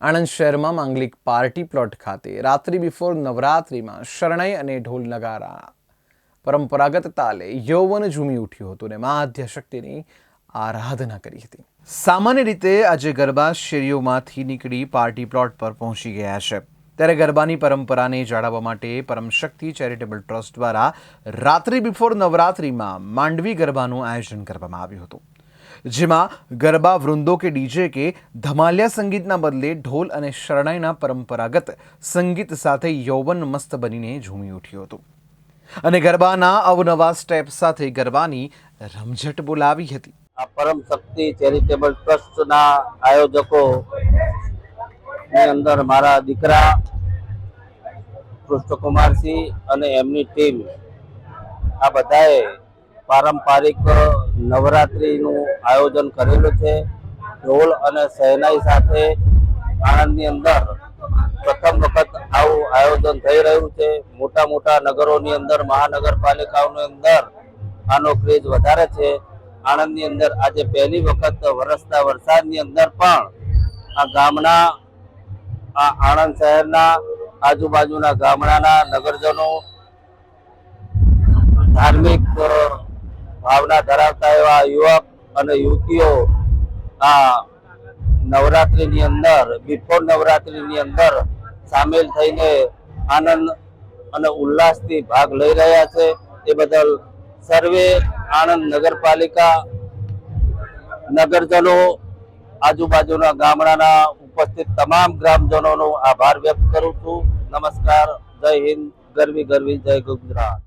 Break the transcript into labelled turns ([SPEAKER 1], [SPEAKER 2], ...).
[SPEAKER 1] આણંદ શહેરમાં માંગલિક party plot ખાતે રાત્રિ બિફોર નવરાત્રિમાં શરણાઈ અને ઢોલ નગારા. પરંપરાગત તાલે યૌવન ઝૂમી ઉઠ્યું હતું અને મા આદ્યશક્તિની આરાધના કરી હતી. સામાન્ય રીતે આજે ગરબા શેરીઓમાંથી નીકળી પાર્ટી પ્લોટ પર પહોંચી ગયા છે. ત્યારે ગરબાની પરંપરાને જાળવવા માટે પરમશક્તિ ચેરિટેબલ ટ્રસ્ટ દ્વારા રાત્રિ બિફોર નવરાત્રિમાં માંડવી ગરબાનું આયોજન કરવામાં આવ્યું હતું. જેમાં ગરબા વૃંદો કે ડીજે કે ધમાલિયા સંગીતના બદલે ઢોલ અને શરણાઈના પરંપરાગત સંગીત સાથે યૌવન મસ્ત બનીને ઝૂમી ઉઠ્યું હતું. અને ગરબાના અવનવા સ્ટેપ સાથે ગરબાની રમઝટ બોલાવી હતી.
[SPEAKER 2] આ પરમ શક્તિ ચેરિટેબલ ટ્રસ્ટના આયોજકો ની અંદર મારા દીકરા કૃષ્ણકુમારસિંહ અને એમની ટીમ આ બધાએ પારંપરિક નવરાત્રિનું આયોજન કરેલું છે. ઢોલ અને શહેનાઈ સાથે આણંદની અંદર પ્રથમ વખત આવું આયોજન થઈ રહ્યું છે. મોટા મોટા નગરોની અંદર, મહાનગરપાલિકાઓની અંદર આનો ક્રેઝ વધારે છે. આણંદની અંદર આજે પહેલી વખત વરસતા વરસાદની અંદર પણ આ ગામના, આ આણંદ શહેરના આજુબાજુના ગામડાના નગરજનો ધાર્મિક ભાવના ધરાવતા એવા યુવક અને યુવતીઓ આ નવરાત્રિની અંદર બિફોર નવરાત્રિની અંદર સામેલ થઈને આનંદ અને ઉલ્લાસથી ભાગ લઈ રહ્યા છે. એ બદલ સર્વે આણંદ નગરપાલિકા નગરજનો, આજુબાજુના ગામડાના ઉપસ્થિત તમામ ગ્રામજનોનો આભાર વ્યક્ત કરું છું. નમસ્કાર. જય હિન્દ. ગરવી ગરવી. જય ગુજરાત.